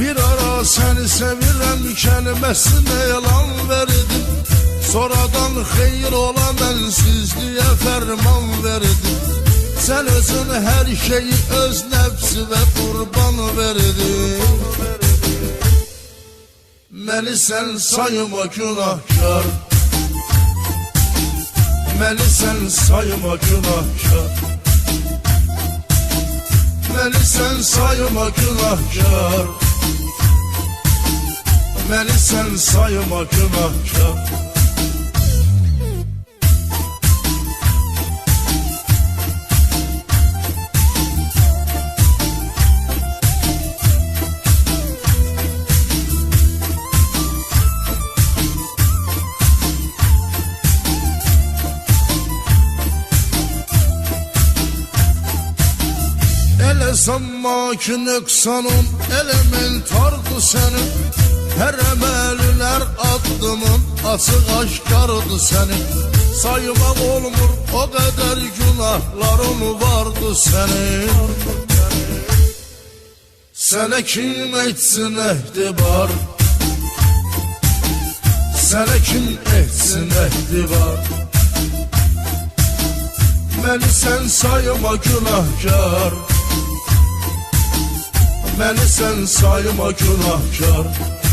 Bir ara seni sevirəm kəlməsini elan verdim. Sonradan xeyir ola mənsizliyə fərman verdim. Sən özün hər şeyi öz nəfsi və qurban verdin. Məni sən sayma günahkar. Məni sən sayma günahkar. Məni sən sayma günahkar Məni sən sayma günahkar Elə sanma ki nöqsanın elementardı sənin Hər hər addımın açıq aşkardı sənin Saymaq olmur o qədər günahların vardı sənin Sənə kim etsin ehtibar? Sənə kim etsin ehtibar? Məni sən sayma günahkar. Məni sən sayma günahkar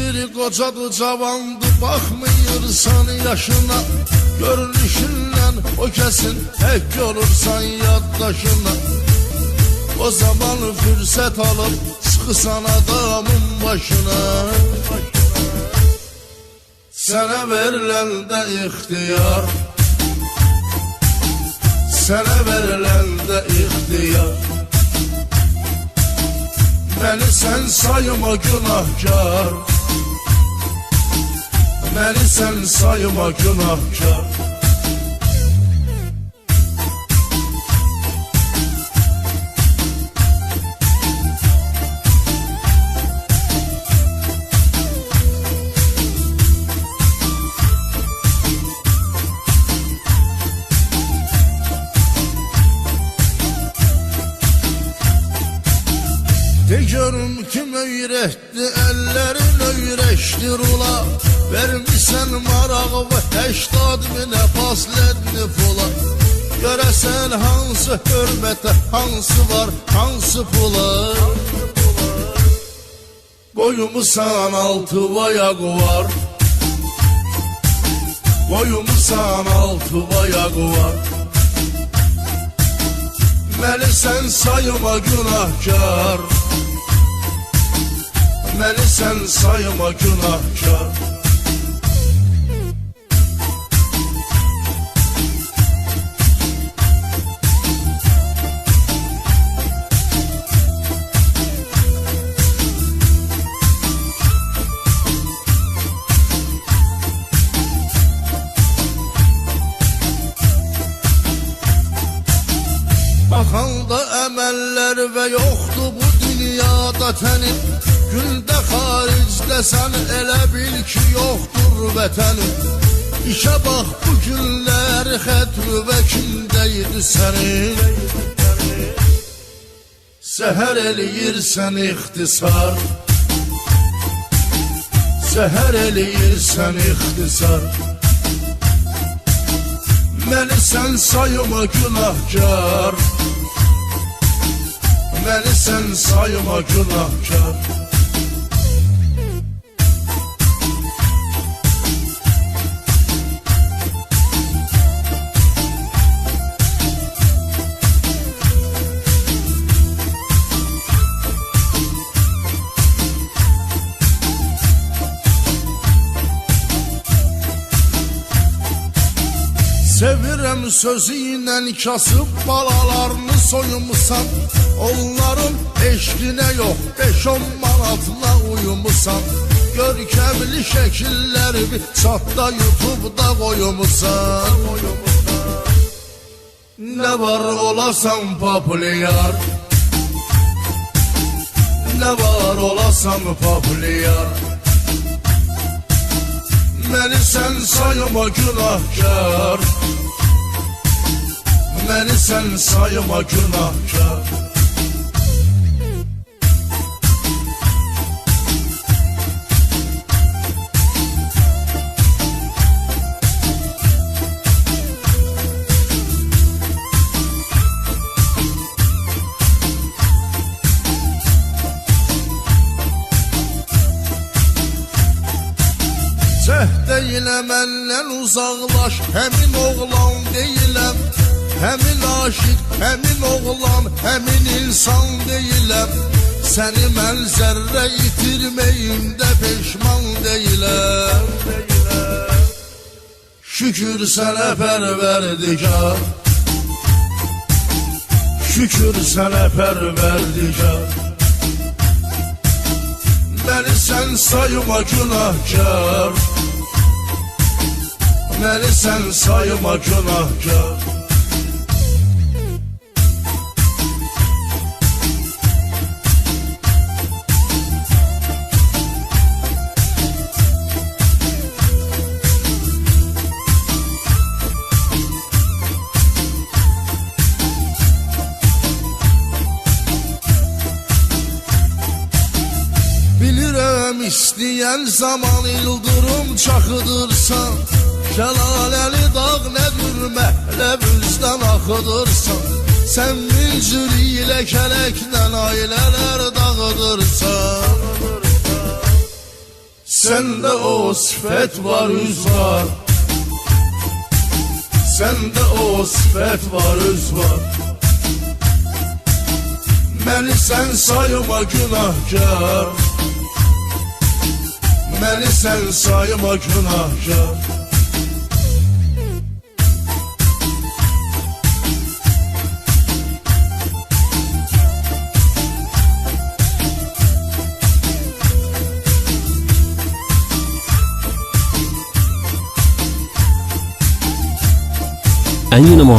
Kişidir qocadı cavandı Baxmıyırsan yaşına. Görünüşündən o kəsin Həkk olursan yaddaşına O zaman fürsət alıb Çıxısan adamın başına. Sənə veriləndə ixtiyar Sənə veriləndə ixtiyar Məni sən sayma günahkar Məni sən sayma günahkar De görüm kim öyrətdi əllərin öyrəşdir ula Vermisən marağı və həştad minə faslətli pula Görəsən hansı hörmətə hansı var hansı pula. Qoyumusan altı vayaq var. Qoyumusan altı vayaq var. Məni sən sayma günahkar. Məni sən sayma günahkar və yoxdur bu dünyada tənin Gündə xaricdəsən elə bil ki yoxdur vətənin İşə bax bu günlər xətri və kimdə idi sənin Səhər eləyirsən ixtisar Səhər eləyirsən ixtisar Məni sən sayma günahkar Məni sən sayma günahkar Sevirəm sözü ilə kasıb balalarını soyumusan Onların eşqinə yox beş on manatla uyumusan Görkəmli şəkilləri bir çatda YouTube'da qoyumusan Ne var olasan popüler? Ne var olasan popüler Beni sen sayma günahkar. Beni sen sayma günahkar İlə məndən uzaqlaş Həmin oğlan deyiləm Həmin aşiq, həmin oğlan Həmin insan deyiləm Səni mən zərrə itirməyimdə peşman deyiləm Şükür sənə pərverdigar Şükür sənə pərverdigar Beni sen sayma günahkar Beni sen sayma günahkar. Bilirəm istəyən zaman ildırım çaxıdırsan Şəlaləli dağ nədir məhləb üzdən axıdırsan Sən min cür ilə kələklə ailələr dağıdırsan. Səndə o sifət var, üz var. Səndə o sifət var, üz var. Məni sən sayma günahkar. Məni sən sayma günahkar いうのも